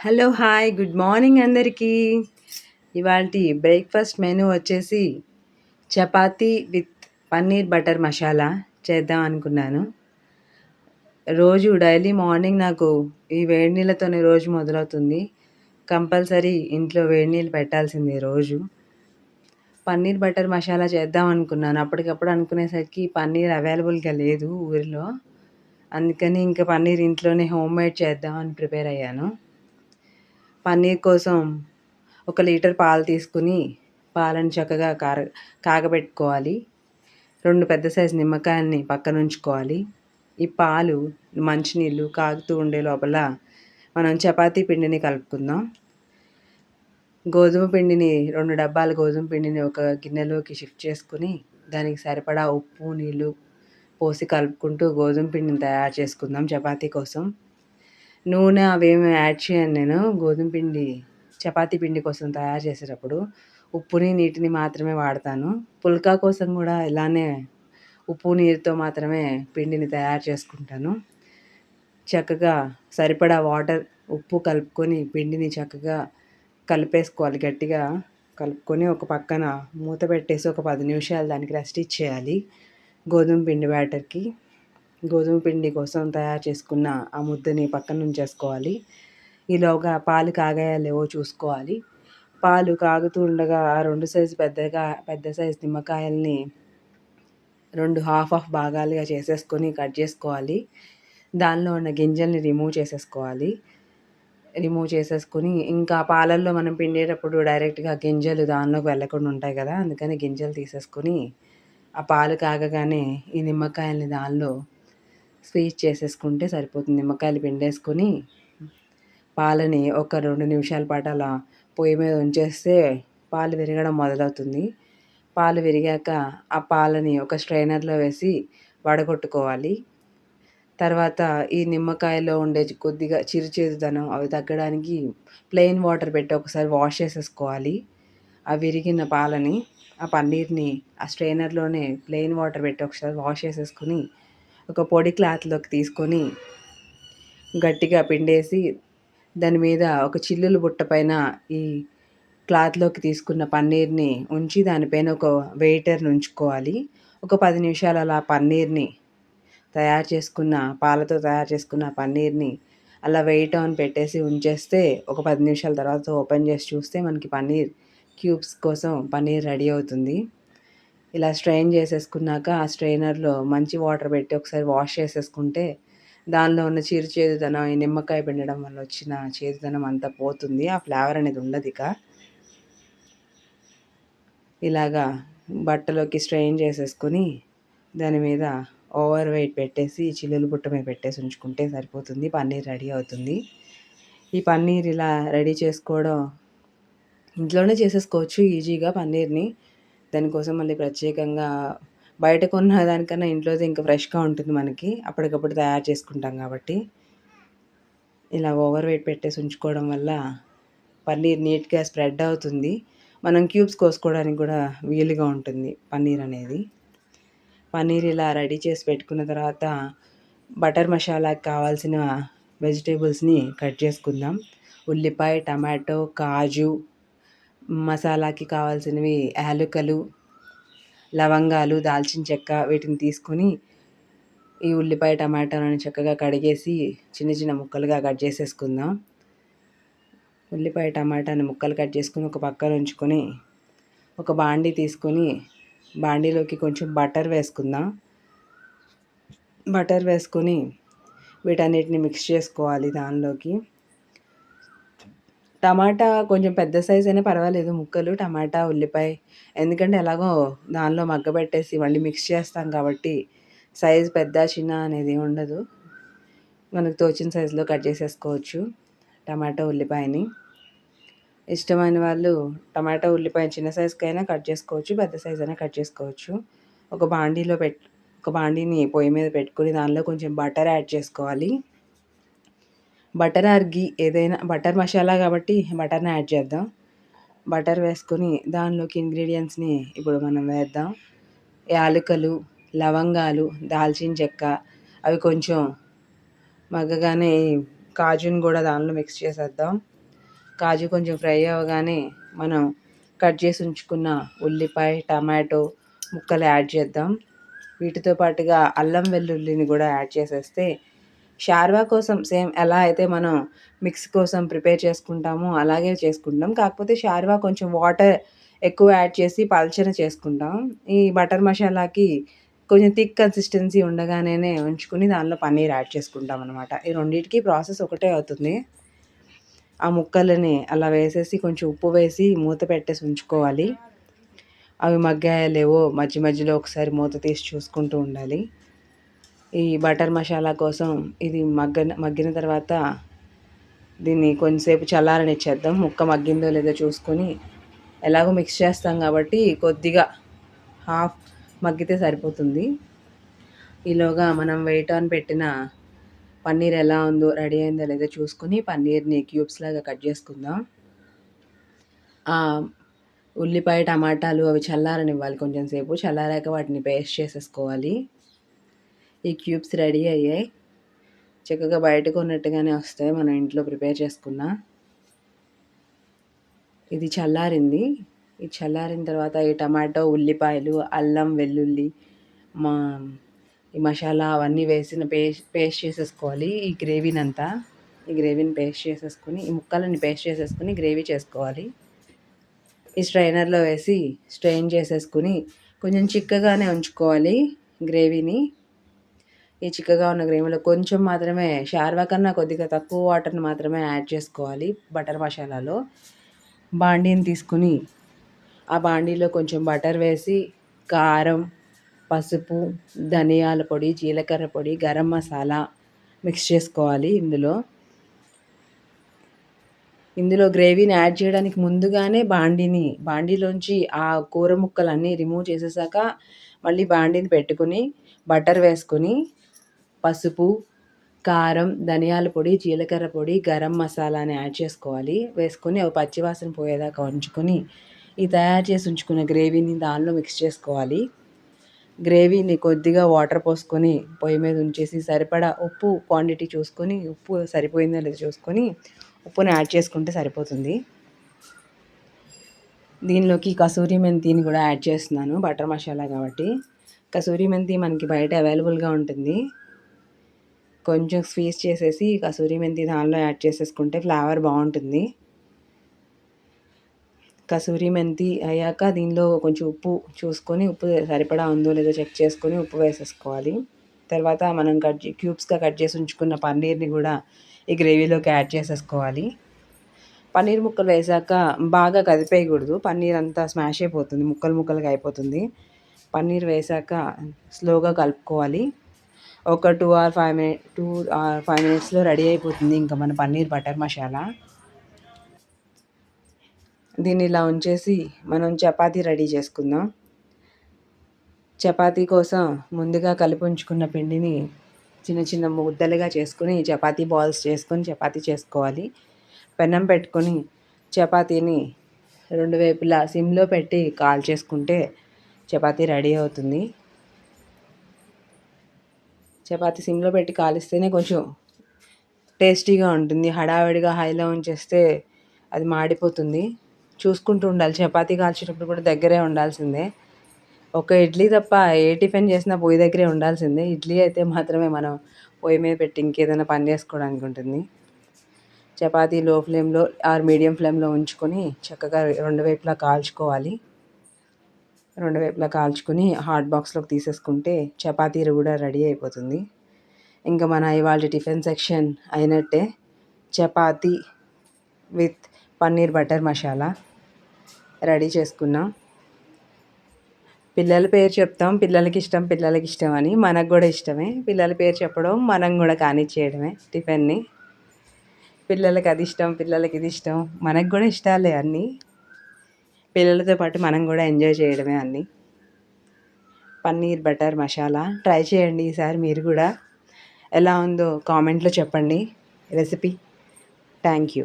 Hello hi. Good morning అందరికీ. ఇవాళ breakfast menu వచ్చేసి చపాతీ విత్ పన్నీర్ బటర్ మసాలా చేద్దాం అనుకున్నాను. రోజు డైలీ మార్నింగ్ నాకు ఈ వేడి నీళ్ళతోనే రోజు మొదలవుతుంది. కంపల్సరీ ఇంట్లో వేడి నీళ్ళు పెట్టాల్సిందే రోజు. పన్నీర్ బటర్ మసాలా చేద్దాం అనుకున్నాను. అప్పటికప్పుడు అనుకునేసరికి పన్నీర్ అవైలబుల్గా లేదు ఊరిలో. అందుకని ఇంకా పన్నీర్ ఇంట్లోనే హోమ్ మేడ్ చేద్దామని ప్రిపేర్ అయ్యాను. పన్నీర్ కోసం ఒక లీటర్ పాలు తీసుకుని పాలను చక్కగా కార కాగబెట్టుకోవాలి. రెండు పెద్ద సైజు నిమ్మకాయల్ని పక్కన ఉంచుకోవాలి ఈ పాలు మంచినీళ్ళు కాగుతూ ఉండే లోపల మనం చపాతీ పిండిని కలుపుకుందాం. గోధుమ పిండిని రెండు డబ్బాల గోధుమ పిండిని ఒక గిన్నెలోకి షిఫ్ట్ చేసుకుని దానికి సరిపడా ఉప్పు నీళ్ళు పోసి కలుపుకుంటూ గోధుమ పిండిని తయారు చేసుకుందాం చపాతీ కోసం. నూనె అవేమి యాడ్ చేయను నేను. గోధుమ పిండి చపాతీ పిండి కోసం తయారు చేసేటప్పుడు ఉప్పుని నీటిని మాత్రమే వాడతాను. పుల్కా కోసం కూడా ఇలానే ఉప్పు నీరుతో మాత్రమే పిండిని తయారు చేసుకుంటాను. చక్కగా సరిపడా వాటర్ ఉప్పు కలుపుకొని పిండిని చక్కగా కలిపేసుకోవాలి. గట్టిగా కలుపుకొని ఒక పక్కన మూత పెట్టేసి ఒక పది నిమిషాలు దానికి రెస్ట్ ఇచ్చేయాలి. గోధుమ పిండి బ్యాటర్కి. గోధుమ పిండి కోసం తయారు చేసుకున్న ఆ ముద్దని పక్కన ఉంచేసుకోవాలి. ఈలోగా పాలు కాగాయో లేవో చూసుకోవాలి. పాలు కాగుతూ ఉండగా ఆ రెండు సైజు పెద్దగా పెద్ద సైజు నిమ్మకాయల్ని రెండు హాఫ్ హాఫ్ భాగాలుగా చేసేసుకొని కట్ చేసుకోవాలి. దానిలో ఉన్న గింజల్ని రిమూవ్ చేసేసుకోవాలి. రిమూవ్ చేసేసుకొని ఇంకా పాలల్లో మనం పిండేటప్పుడు డైరెక్ట్గా గింజలు దానిలోకి వెళ్ళకుండా ఉంటాయి కదా అందుకని గింజలు తీసేసుకొని ఆ పాలు కాగగానే ఈ నిమ్మకాయల్ని దానిలో స్వీచ్ చేసేసుకుంటే సరిపోతుంది. నిమ్మకాయలు పిండేసుకొని పాలని ఒక రెండు నిమిషాల పాటు అలా పొయ్యి మీద ఉంచేస్తే పాలు విరగడం మొదలవుతుంది. పాలు విరిగాక ఆ పాలని ఒక స్ట్రైనర్లో వేసి వడగొట్టుకోవాలి. తర్వాత ఈ నిమ్మకాయలో ఉండే కొద్దిగా చిరుచేదుదనం అవి తగ్గడానికి ప్లెయిన్ వాటర్ పెట్టి ఒకసారి వాష్ చేసేసుకోవాలి. ఆ విరిగిన పాలని ఆ పన్నీర్ని ఆ స్ట్రైనర్లోనే ప్లెయిన్ వాటర్ పెట్టి ఒకసారి వాష్ చేసేసుకుని ఒక పొడి క్లాత్లోకి తీసుకొని గట్టిగా పిండేసి దాని మీద ఒక చిల్లులు బుట్ట పైన ఈ క్లాత్లోకి తీసుకున్న పన్నీర్ని ఉంచి దానిపైన ఒక వెయిటర్ని ఉంచుకోవాలి ఒక పది నిమిషాలు అలా పన్నీర్ని తయారు చేసుకున్న పాలతో తయారు చేసుకున్న పన్నీర్ని అలా వెయిట్ ఆన్ పెట్టేసి ఉంచేస్తే ఒక పది నిమిషాల తర్వాత ఓపెన్ చేసి చూస్తే మనకి పన్నీర్ క్యూబ్స్ కోసం పన్నీర్ రెడీ అవుతుంది. ఇలా స్ట్రెయిన్ చేసేసుకున్నాక ఆ స్ట్రెయినర్లో మంచి వాటర్ పెట్టి ఒకసారి వాష్ చేసేసుకుంటే దానిలో ఉన్న చిరు చేదుదనం ఈ నిమ్మకాయ పిండడం వల్ల వచ్చిన చేదుదనం అంతా పోతుంది. ఆ ఫ్లేవర్ అనేది ఉండదు ఇక. ఇలాగా బట్టలోకి స్ట్రెయిన్ చేసేసుకొని దాని మీద ఓవర్ వెయిట్ పెట్టేసి చిల్లులు బుట్ట మీద పెట్టేసి ఉంచుకుంటే సరిపోతుంది. పన్నీర్ రెడీ అవుతుంది. ఈ పన్నీర్ ఇలా రెడీ చేసుకోవడం ఇంట్లోనే చేసేసుకోవచ్చు ఈజీగా పన్నీర్ని. దానికోసం మళ్ళీ ప్రత్యేకంగా బయట కొన్న దానికన్నా ఇంట్లోది ఇంకా ఫ్రెష్గా ఉంటుంది మనకి. అప్పటికప్పుడు తయారు చేసుకుంటాం కాబట్టి. ఇలా ఓవర్ వెయిట్ పెట్టేసి ఉంచుకోవడం వల్ల పన్నీర్ నీట్గా స్ప్రెడ్ అవుతుంది. మనం క్యూబ్స్ కోసుకోవడానికి కూడా వీలుగా ఉంటుంది పన్నీర్ అనేది. పన్నీర్ ఇలా రెడీ చేసి పెట్టుకున్న తర్వాత బటర్ మసాలాకి కావాల్సిన వెజిటేబుల్స్ని కట్ చేసుకుందాం. ఉల్లిపాయ టమాటో కాజు మసాలాకి కావాల్సినవి యాలకులు లవంగాలు దాల్చిన చెక్క వీటిని తీసుకొని ఈ ఉల్లిపాయ టమాటాలను చక్కగా కడిగేసి చిన్న చిన్న ముక్కలుగా కట్ చేసేసుకుందాం. ఉల్లిపాయ టమాటాని ముక్కలు కట్ చేసుకుని ఒక పక్కన ఉంచుకొని ఒక బాండీ తీసుకొని బాండీలోకి కొంచెం బటర్ వేసుకుందాం. బటర్ వేసుకొని వీటన్నిటిని మిక్స్ చేసుకోవాలి దానిలోకి. టమాటా కొంచెం పెద్ద సైజ్ అయినా పర్వాలేదు ముక్కలు టమాటా ఉల్లిపాయ. ఎందుకంటే ఎలాగో దానిలో మగ్గబెట్టేసి మళ్ళీ మిక్స్ చేస్తాం కాబట్టి సైజ్ పెద్ద చిన్న అనేది ఉండదు. మనకు తోచిన సైజులో కట్ చేసేసుకోవచ్చు టమాటా ఉల్లిపాయని. ఇష్టమైన వాళ్ళు టమాటా ఉల్లిపాయ చిన్న సైజుకైనా కట్ చేసుకోవచ్చు పెద్ద సైజ్ అయినా కట్ చేసుకోవచ్చు. ఒక బాండీలో పెట్ ఒక బాండీని పొయ్యి మీద పెట్టుకుని దానిలో కొంచెం బటర్ యాడ్ చేసుకోవాలి. బటర్ ఆర్ గీ ఏదైనా బటర్ మసాలా కాబట్టి బటర్ని యాడ్ చేద్దాం. బటర్ వేసుకొని దానిలోకి ఇంగ్రీడియంట్స్ని ఇప్పుడు మనం వేద్దాం. యాలకులు లవంగాలు దాల్చిన చెక్క అవి కొంచెం మగ్గగానే కాజుని కూడా దానిలో మిక్స్ చేసేద్దాం. కాజు కొంచెం ఫ్రై అవ్వగానే మనం కట్ చేసి ఉంచుకున్న ఉల్లిపాయ టమాటో ముక్కలు యాడ్ చేద్దాం. వీటితో పాటుగా అల్లం వెల్లుల్లిని కూడా యాడ్ చేసేస్తే షార్వా కోసం సేమ్ ఎలా అయితే మనం మిక్స్ కోసం ప్రిపేర్ చేసుకుంటామో అలాగే చేసుకుంటాం. కాకపోతే షార్వా కొంచెం వాటర్ ఎక్కువ యాడ్ చేసి పల్చన చేసుకుంటాం. ఈ బటర్ మసాలాకి కొంచెం థిక్ కన్సిస్టెన్సీ ఉండగానే ఉంచుకుని దానిలో పన్నీర్ యాడ్ చేసుకుంటాం అనమాట ఈ రెండింటికి ప్రాసెస్ ఒకటే అవుతుంది. ఆ ముక్కలని అలా వేసేసి కొంచెం ఉప్పు వేసి మూత పెట్టేసి ఉంచుకోవాలి. అవి మగ్గాయలేవో మధ్య మధ్యలో ఒకసారి మూత తీసి చూసుకుంటూ ఉండాలి. ఈ బటర్ మసాలా కోసం ఇది మగ్గ మగ్గిన తర్వాత దీన్ని కొంచెంసేపు చల్లారనిచ్చేద్దాం. ముక్క మగ్గిందో లేదో చూసుకొని ఎలాగో మిక్స్ చేస్తాం కాబట్టి కొద్దిగా హాఫ్ మగ్గితే సరిపోతుంది. ఈలోగా మనం వెయిట్ ఆన్ పెట్టిన పన్నీర్ ఎలా ఉందో రెడీ అయిందో లేదో చూసుకొని పన్నీర్ని క్యూబ్స్ లాగా కట్ చేసుకుందాం. ఉల్లిపాయ టమాటాలు అవి చల్లారనివ్వాలి కొంచెం సేపు. చల్లారాక వాటిని పేస్ట్ చేసేసుకోవాలి. ఈ క్యూబ్స్ రెడీ అయ్యాయి. చక్కగా బయటకు ఉన్నట్టుగానే వస్తాయి. మనం ఇంట్లో ప్రిపేర్ చేసుకున్న. ఇది చల్లారింది. ఇది చల్లారిన తర్వాత ఈ టమాటో ఉల్లిపాయలు అల్లం వెల్లుల్లి మా ఈ మసాలా అవన్నీ వేసిన పేస్ట్ పేస్ట్ చేసేసుకోవాలి. ఈ గ్రేవీని అంతా ఈ గ్రేవీని పేస్ట్ చేసేసుకొని ఈ ముక్కలని పేస్ట్ చేసేసుకొని గ్రేవీ చేసుకోవాలి. ఈ స్ట్రైనర్లో వేసి స్ట్రెయిన్ చేసేసుకుని కొంచెం చిక్కగానే ఉంచుకోవాలి గ్రేవీని. ఈ చిక్కగా ఉన్న గ్రేవీలో కొంచెం మాత్రమే షార్వా కన్నా కొద్దిగా తక్కువ వాటర్ని మాత్రమే యాడ్ చేసుకోవాలి బటర్ మసాలాలో. బాండీని తీసుకుని ఆ బాండీలో కొంచెం బటర్ వేసి కారం పసుపు ధనియాల పొడి జీలకర్ర పొడి గరం మసాలా మిక్స్ చేసుకోవాలి ఇందులో. ఇందులో గ్రేవీని యాడ్ చేయడానికి ముందుగానే బాండీని బాండీలోంచి ఆ కూర ముక్కలన్నీ రిమూవ్ చేసేసాక మళ్ళీ బాండీని పెట్టుకుని బటర్ వేసుకొని పసుపు కారం ధనియాల పొడి జీలకర్ర పొడి గరం మసాలాని యాడ్ చేసుకోవాలి. వేసుకొని అవి పచ్చివాసన పోయేదాకా ఉంచుకొని ఈ తయారు చేసి ఉంచుకున్న గ్రేవీని దానిలో మిక్స్ చేసుకోవాలి. గ్రేవీని కొద్దిగా వాటర్ పోసుకొని పొయ్యి మీద ఉంచేసి సరిపడా ఉప్పు క్వాంటిటీ చూసుకొని ఉప్పు సరిపోయిందో లేదో చూసుకొని ఉప్పుని యాడ్ చేసుకుంటే సరిపోతుంది. దీనిలోకి కసూరి మెంతిని కూడా యాడ్ చేస్తున్నాను బటర్ మసాలా కాబట్టి. కసూరి మెంతి మనకి బయట అవైలబుల్గా ఉంటుంది. కొంచెం స్వీజ్ చేసేసి కసూరి మెంతి దానిలో యాడ్ చేసేసుకుంటే ఫ్లేవర్ బాగుంటుంది. కసూరి మెంతి అయ్యాక దీనిలో కొంచెం ఉప్పు చూసుకొని ఉప్పు సరిపడా ఉందో లేదో చెక్ చేసుకొని ఉప్పు వేసేసుకోవాలి. తర్వాత మనం కట్ క్యూబ్స్గా కట్ చేసి ఉంచుకున్న పన్నీర్ని కూడా ఈ గ్రేవీలోకి యాడ్ చేసేసుకోవాలి. పన్నీర్ ముక్కలు వేసాక బాగా కదిపేయకూడదు. పన్నీర్ అంతా స్మాష్ అయిపోతుంది ముక్కలు ముక్కలుగా అయిపోతుంది. పన్నీర్ వేసాక స్లోగా కలుపుకోవాలి. ఒక two or five minute two or five మినిట్స్లో రెడీ అయిపోతుంది ఇంకా మన పన్నీర్ బటర్ మసాలా. దీన్ని ఇలా ఉంచేసి మనం చపాతీ రెడీ చేసుకుందాం. చపాతీ కోసం ముందుగా కలిపి ఉంచుకున్న పిండిని చిన్న చిన్న ముద్దలుగా చేసుకుని చపాతీ బాల్స్ చేసుకొని చపాతీ చేసుకోవాలి. పెన్నం పెట్టుకొని చపాతీని రెండు వైపులా సిమ్లో పెట్టి కాల్ చేసుకుంటే చపాతీ రెడీ అవుతుంది. చపాతి సిమ్లో పెట్టి కాలిస్తేనే కొంచెం టేస్టీగా ఉంటుంది. హడావిడిగా హైలో ఉంచేస్తే అది మాడిపోతుంది. చూసుకుంటూ ఉండాలి. చపాతీ కాల్చేటప్పుడు కూడా దగ్గరే ఉండాల్సిందే. ఒక ఇడ్లీ తప్ప ఏ టిఫిన్ చేసినా పొయ్యి దగ్గరే ఉండాల్సిందే. ఇడ్లీ అయితే మాత్రమే మనం పొయ్యి మీద పెట్టి ఇంకేదైనా పని చేసుకోవడానికి ఉంటుంది. చపాతీ లో ఫ్లేమ్లో ఆర్ మీడియం ఫ్లేమ్లో ఉంచుకొని చక్కగా రెండు వైపులా కాల్చుకోవాలి. రెండు వైపులా కాల్చుకుని హాట్ బాక్స్లోకి తీసేసుకుంటే చపాతీలు కూడా రెడీ అయిపోతుంది. ఇంకా మన ఇవాళ టిఫిన్ సెక్షన్ అయినట్టే chapati with paneer butter masala ready చేసుకున్నాం. పిల్లల పేరు చెప్తాం పిల్లలకి ఇష్టం పిల్లలకి ఇష్టం అని మనకు కూడా ఇష్టమే. పిల్లల పేరు చెప్పడం మనం కూడా కానిచ్చేయడమే టిఫిన్ని. పిల్లలకి అది ఇష్టం పిల్లలకి ఇది ఇష్టం మనకు కూడా ఇష్టాలే అన్నీ. పిల్లలతో పాటు మనం కూడా ఎంజాయ్ చేయడమే అన్నీ పన్నీర్ బటర్ మసాలా. ట్రై చేయండి ఈసారి మీరు కూడా. ఎలా ఉందో కామెంట్లో చెప్పండి. రెసిపీ. Thank you.